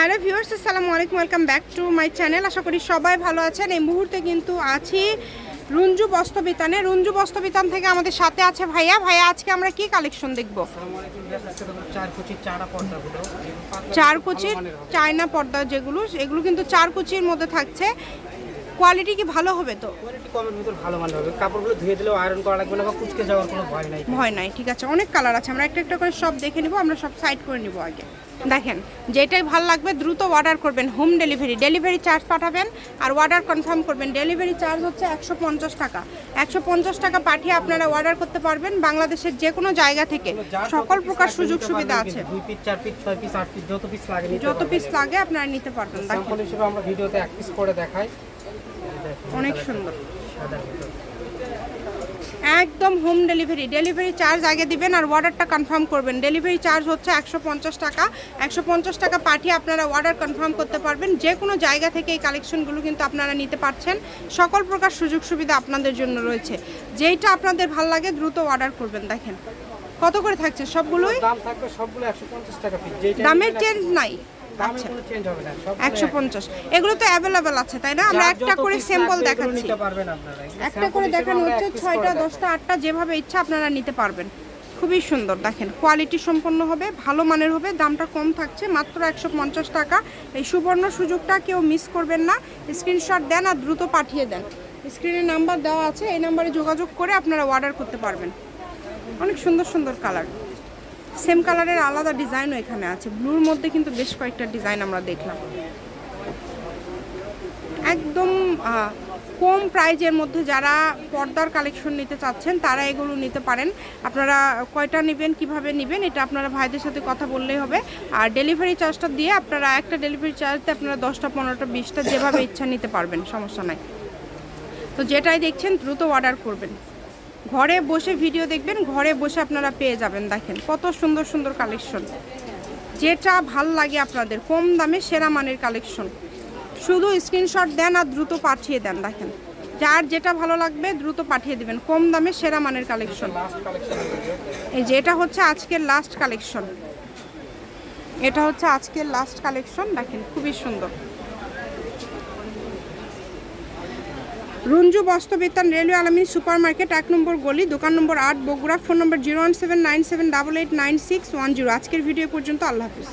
Hello viewers আসসালামু আলাইকুম welcome back to my channel. আশা করি সবাই ভালো আছেন। এই মুহূর্তে কিন্তু আছি রুঞ্জু বস্তবিতানে রুঞ্জু বস্ত্রবিতান থেকে আমাদের সাথে আছে ভাইয়া। ভাইয়া আজকে আমরা কি কালেকশন দেখব? চার কুচির চায়না পর্দা যেগুলো এগুলো কিন্তু চার কুচির মধ্যে থাকছে। কোয়ালিটি কি ভালো হবে তো? কোয়ালিটি কমের ভিতর ভালো মানের হবে। কাপড়গুলো ধুয়ে দিলেও আয়রন করা লাগবে না বা কুচকে যাওয়ার কোনো ভয় নাই। ভয় নাই ঠিক আছে। অনেক কালার আছে। আমরা একটা একটা করে সব দেখে নিব আমরা সব সাইড করে নিব আগে। দেখেন যেটাই ভালো লাগবে দ্রুত অর্ডার করবেন হোম ডেলিভারি ডেলিভারি চার্জ পাঠাবেন আর অর্ডার কনফার্ম করবেন। ডেলিভারি চার্জ হচ্ছে একশো পঞ্চাশ টাকা। একশো পঞ্চাশ টাকা পাঠিয়ে আপনারা অর্ডার করতে পারবেন বাংলাদেশের যে কোনো জায়গা থেকে। সকল প্রকার সুযোগ সুবিধা আছে। যত পিস লাগে আপনারা নিতে পারবেন। আমরা ভিডিওতে এক পিস করে দেখাই। অনেক সুন্দর। একদম হোম ডেলিভারি ডেলিভারি চার্জ আগে দিবেন আর অর্ডারটা কনফার্ম করবেন। ডেলিভারি চার্জ হচ্ছে একশো পঞ্চাশ টাকা। একশো পঞ্চাশ টাকা পাঠিয়ে আপনারা অর্ডার কনফার্ম করতে পারবেন। যে কোনো জায়গা থেকে এই কালেকশনগুলো কিন্তু আপনারা নিতে পারছেন। সকল প্রকার সুযোগ সুবিধা আপনাদের জন্য রয়েছে। যেইটা আপনাদের ভালো লাগে দ্রুত অর্ডার করবেন। দেখেন কত করে থাকছে সবগুলোই? দাম থাকবে সবগুলো একশো পঞ্চাশ টাকা দামের চেঞ্জ নাই। আচ্ছা একশো পঞ্চাশ। এগুলো তো অ্যাভেলেবেল আছে তাই না? আমরা একটা করে স্যাম্পল দেখাচ্ছি। একটা করে দেখানো হচ্ছে ছয়টা দশটা আটটা যেভাবে ইচ্ছা আপনারা নিতে পারবেন। খুবই সুন্দর দেখেন কোয়ালিটি সম্পন্ন হবে ভালো মানের হবে দামটা কম থাকছে মাত্র একশো পঞ্চাশ টাকা। এই সুবর্ণ সুযোগটা কেউ মিস করবেন না। স্ক্রিনশট দেন আর দ্রুত পাঠিয়ে দেন। স্ক্রিনে নাম্বার দেওয়া আছে এই নাম্বারে যোগাযোগ করে আপনারা অর্ডার করতে পারবেন। অনেক সুন্দর সুন্দর কালার সেম কালারের আলাদা ডিজাইনও এখানে আছে। ব্লুর মধ্যে কিন্তু বেশ কয়েকটা ডিজাইন আমরা দেখলাম। একদম কম প্রাইজের মধ্যে যারা পর্দার কালেকশন নিতে চাচ্ছেন, তারা এগুলো নিতে পারেন। আপনারা কয়টা নেবেন, কীভাবে নেবেন, এটা আপনারা ভাইদের সাথে কথা বললেই হবে। আর ডেলিভারি চার্জটা দিয়ে আপনারা একটা ডেলিভারি চার্জতে আপনারা দশটা, পনেরোটা, বিশটা যেভাবে ইচ্ছা নিতে পারবেন, সমস্যা নাই। তো যেটাই দেখছেন, দ্রুত অর্ডার করবেন। ঘরে বসে ভিডিও দেখবেন, ঘরে বসে আপনারা পেয়ে যাবেন। দেখেন, কত সুন্দর সুন্দর কালেকশন যেটা ভালো লাগে আপনাদের, কম দামে সেরা মানের কালেকশন শুধু স্ক্রিনশট দেন আর দ্রুত পাঠিয়ে দেন, দেখেন। যার যেটা ভালো লাগবে, দ্রুত পাঠিয়ে দিবেন। কম দামে সেরা মানের কালেকশন এই যে, এটা হচ্ছে আজকের লাস্ট কালেকশন এটা হচ্ছে আজকের লাস্ট কালেকশন দেখেন, খুবই সুন্দর। রঞ্জু বস্ত্রবিতান রেলওয়ে আলামী সুপার মার্কেট এক নম্বর গলি, দোকান নম্বর আট, Bogura, phone number zero one seven nine seven double eight nine six one zero. আজকের ভিডিও পর্যন্ত, আল্লাহ হাফিজ।